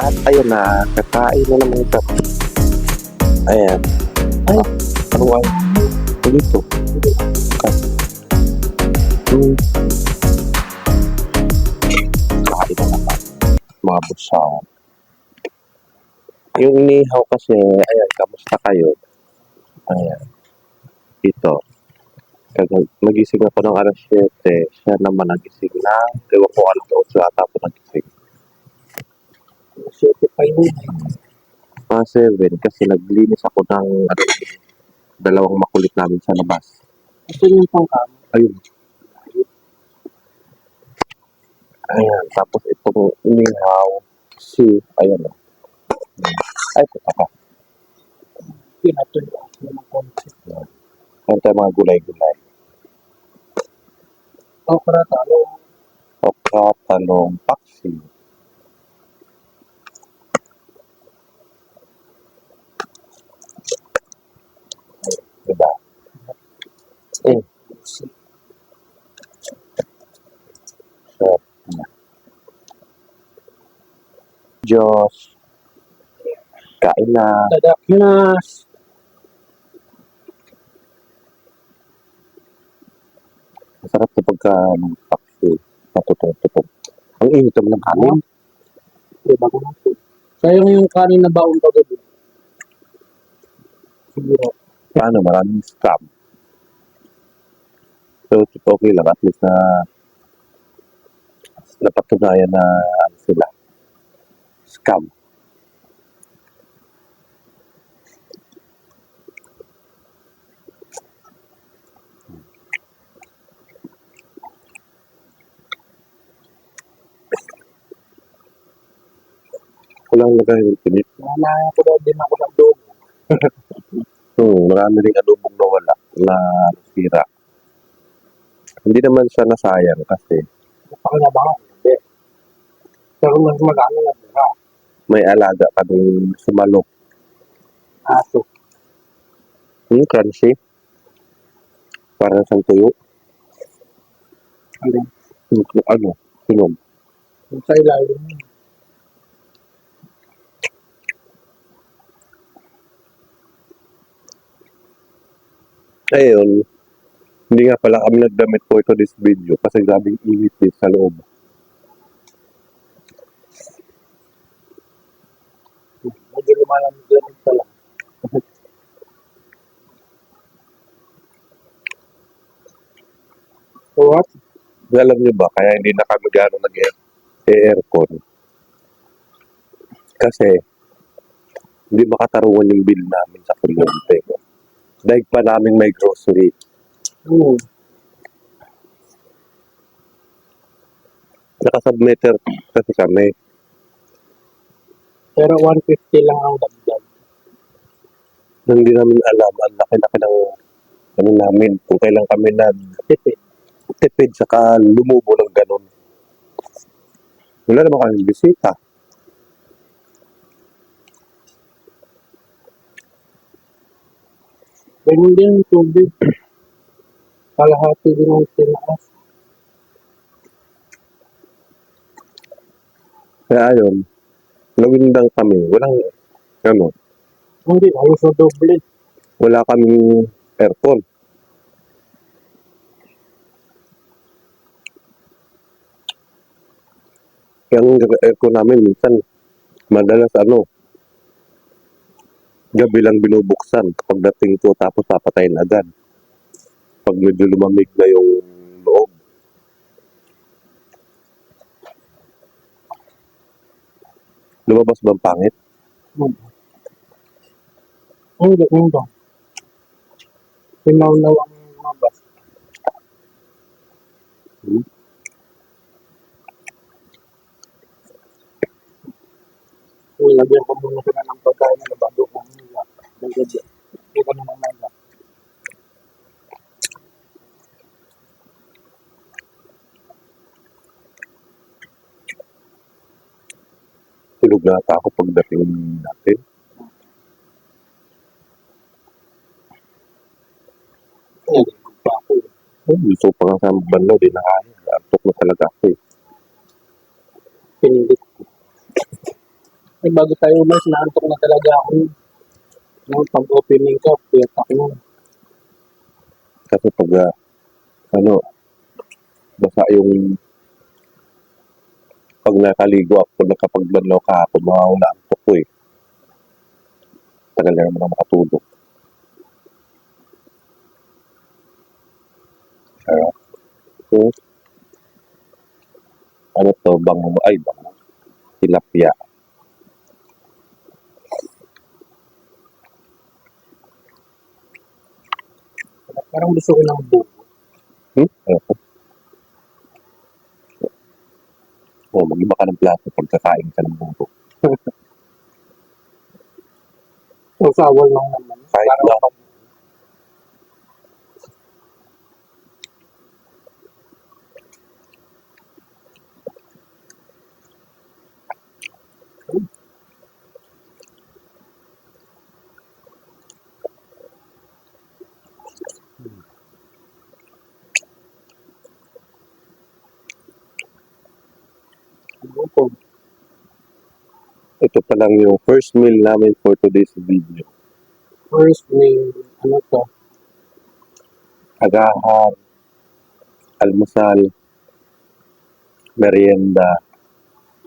Ayun na, kakain na naman ito. Ayan. Ay, ano ay? Ano. Hmm. Kain na naman. Mga busaw. Yung inihaw kasi, ayan, kamusta kayo? Ayan. Ito. Kag- nagising ako ng alas 7. Siya naman nagising na. Ewan ko alas 8 ata ako nagising. 7 pa yun. Mga 7 kasi naglinis ako ng ano, dalawang makulit namin sa labas. Ito yung pangkama. Ayun. Ayan. Tapos itong inihaw. Si, ayan o. Ay, ito pa. Pinatuloy ako ng konti. Ayan tayo mga gulay-gulay. Okra, talong. Okra, talong, paksi. Diba? Eh, sarap na. Diyos. Kain na. Dadak nas. Masarap ito pagka ng paksi. Patutong-tutong. Ang init naman ng kanin. Di ba kung natin? Sayang yung kanin na baon kagabi. Siguro. Paano? Maraming scam. So, okay lang. At least na napatunayan na ano sila. Scam. Walang lagay yung pinit. Nanaya ko daw din ako ng doon. Hmm, marami rin adobong nawala na sira. Hindi naman siya nasayang kasi Pakinabangan. Hindi. Pero mas magano na dira. May alaga kaming sumalok. Aso. Hmm, crunchy. Parang sa tuyo. Ano? Hmm, ano? Sinog. Yung sa ilalim. Ayun. Hindi nga pala kami nagdamit po ito this video kasi grabing init din sa loob. Medyo lumalamig lamig pa lang. So what? Alam nyo ba, kaya hindi na kami gano'ng nag-aircon. Kasi, hindi makatarungan yung bill namin sa kuryente. Dahil pa namin may grocery. Hmm. Nakasubmitter kasi kami. Pero 150 lang ang dagdag. Hindi namin alam, ang laki-laki ng ano namin, kung kailan kami Tipid. nagtipid saka lumubo ng ganun. Wala naman kami bisita. Ganun din yung tubig. Kalahati din ang tinaas. Kaya ayun, nawindang kami. Walang, ano, Hindi, halos na doble. wala kaming aircon. Yung aircon namin, minsan, madalas ano, gabi lang binubuksan kapag dating ko tapos papatayin agad. Pag medyo lumamig na yung Lumabas ba ang pangit? Hindi, hindi. Pinaw-naw ang mabas. Hmm. Nilagyan ko muna Tulog na ata ako pagdating natin. Nilagyan pa ako. Oh, gusto pa nga sa banlaw, di na kaya. Antok na talaga ako eh. Pinilit ko. Eh, bago tayo umalis, naantok na talaga ako. Nung pag-opening ko, piyak ako nun. Kasi pag, ah, ano, basa yung, pag nakaligo ako, nakapagbanlaw ka ako, mawawala ang tuko eh. Tagal na naman makatulog. Kaya, so, ano to, bango, ay, bango, tilapia. Parang gusto ko ng buko. Hmm? Ano to? Oh, mag-iba ka ng plato pagkakain ka ng buko. So, sawal lang naman. Kahit Parang lang. Pag- buko. Ito pa lang yung first meal namin for today's video. First meal, ano to? Agahan, almusal, merienda,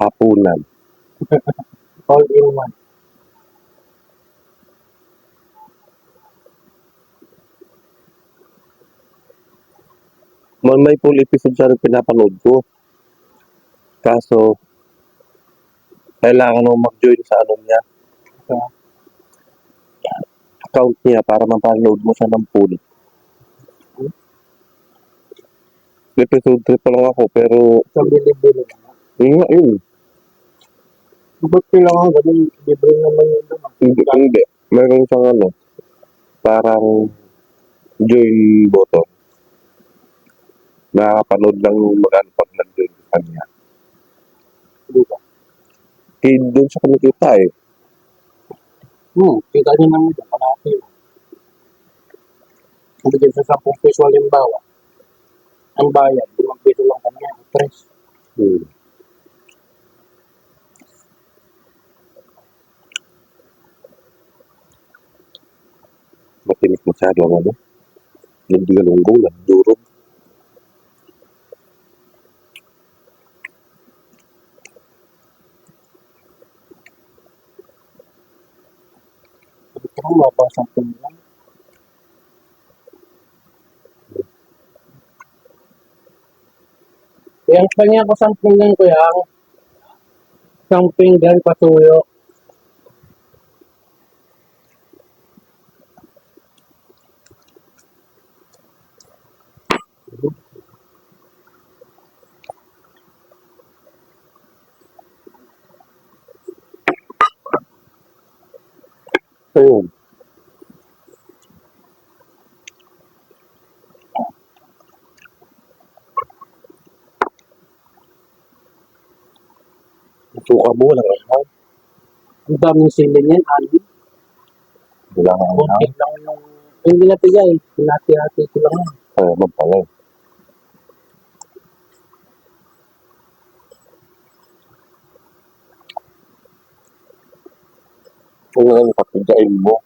hapunan. All in one. Man, may full episode siya rin pinapanood ko. Kaso, kailangan mo mag-join sa ano niya, Sa account niya para mapanood mo siya ng full. Episode 3 pa lang ako, pero sa bilibili na. yun nga yun. Ba't kailangan ganun? Libre naman yun naman. Hindi, hindi. Meron siyang ano, parang join button. Nakakapanood lang magano pag nag-join kanya. Eh, doon siya kumikita eh. Hmm, kita niyo naman dyan, kalahati yun. Kung bigyan sa 10 peso halimbawa, ang bayad, 5 peso lang 3. Hmm. Matinik masyado ang ano. Hindi galunggong, nagdurog. Sabi ko lang, lang. Yang kanya ko sa pinggan ko yang isang pinggan patuyo. Ayun. Suka mo, walang araw. Ang daming sili niyan, ali. Wala nga araw. Kunti lang yung hindi natigay. Pinati-hati ko lang yan. Ay, naman pala eh. Kung ano patigain mo,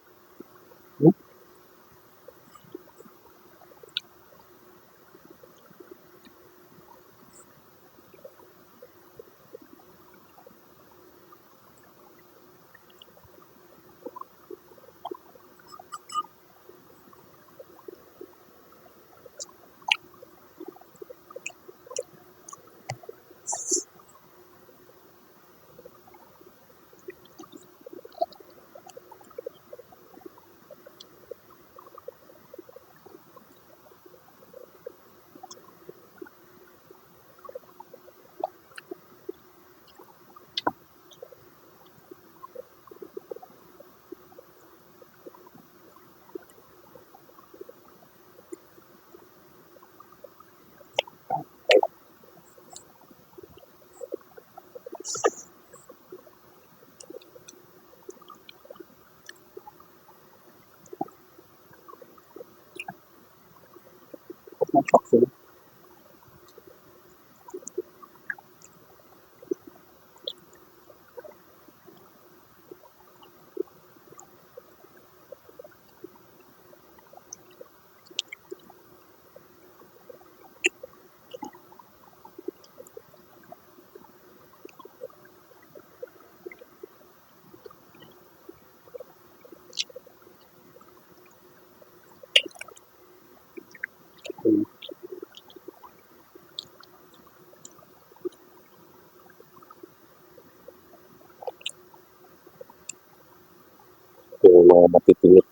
mga matitingit.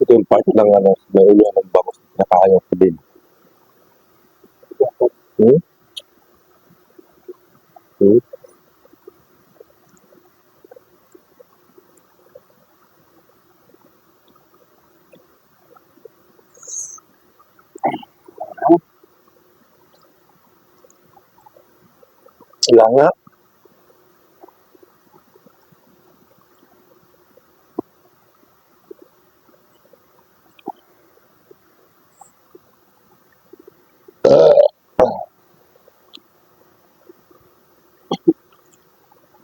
Ito yung part ng ano, may ulo ng bangus na kaya ko din. Hmm? Hmm? Wala nga.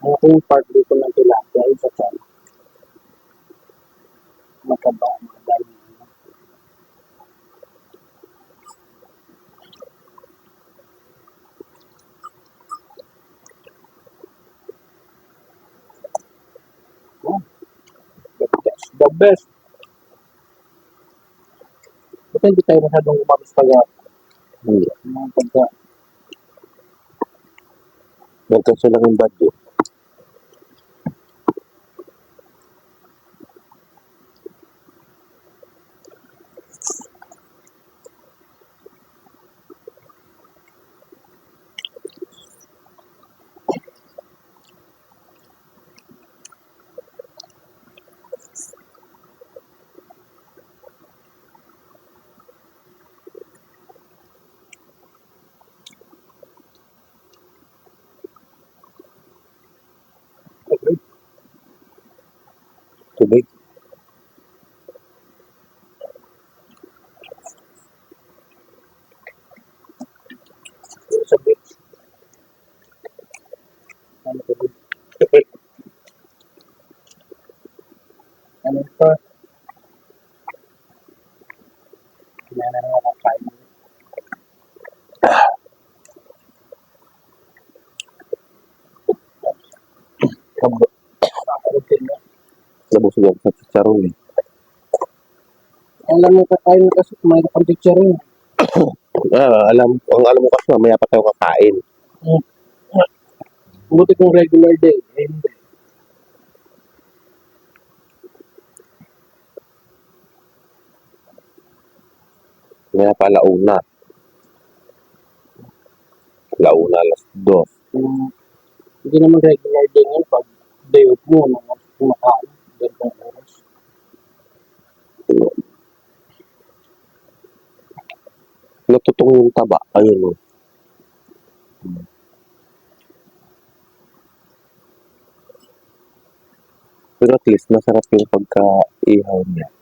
Ako yung part dito ng tilapia, isa sa mataba, mga dahil. Oh, the best. Ito hindi tayo masyadong umabos pag Hmm. mga pagka Ganito sila ng budget. Nabusog ako sa chicharon eh. Alam mo ka kain kasi kumain kang picture rin. Ah, alam, ang alam mo kasi mamaya pa tayo kakain. Buti kung regular day. Eh, hindi. Mamaya pa launa. Launa, alas dos. Kung hindi naman regular day ngayon pag day off mo, mga kumakain. Natutong yung taba. Ayun o. Pero at least masarap yung pagka-ihaw niya.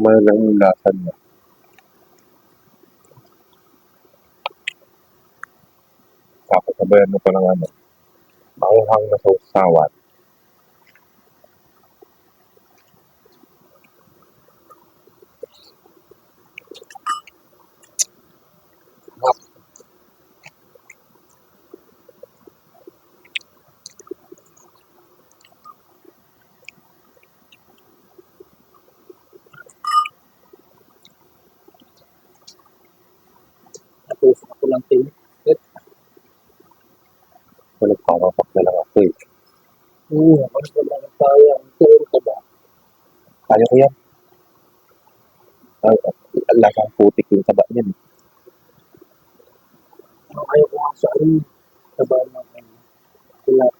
Tama na lang yung lasa niya. Tapos sabayan mo pa ng ano, maanghang na sausawan. Lang. So, nagpapapak na lang ako eh. Oo, ano ba lang tayo? Ang tuon ka ba? Kaya ko yan. Ay, ang lasang putik yung taba niyan. eh. Ang ayaw ko nga sa ano. Sa ba ng ano. Tilapia.